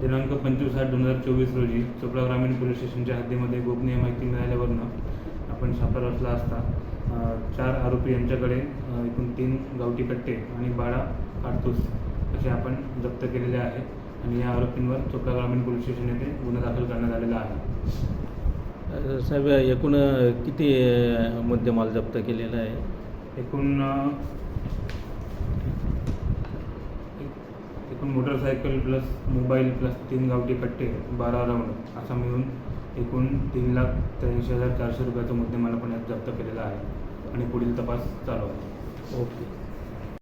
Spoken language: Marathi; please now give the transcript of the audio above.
दिनांक पंचवीस आठ दोन हजार चोवीस रोजी चोपडा ग्रामीण पोलीस स्टेशनच्या हद्दीमध्ये गोपनीय माहिती मिळाल्यावरनं आपण सापळा रचला असता चार आरोपी यांच्याकडे एकूण तीन गावठी कट्टे आणि बारा काडतूस असे आपण जप्त केलेले आहे आणि या आरोपींवर चोपडा ग्रामीण पोलीस स्टेशन येथे गुन्हा दाखल करण्यात आलेला आहे. साहेब एकूण किती मुद्देमाल जप्त केलेला आहे? एकूण एकूण मोटरसायकल प्लस मोबाईल प्लस तीन गावठी कट्टे बारा राऊंड असा मिळून एकूण तीन लाख त्र्याऐंशी हजार चारशे रुपयाचा मुद्देमाल पण यात जप्त केलेला आहे. आणि पुढील तपास चालू आहे. ओके.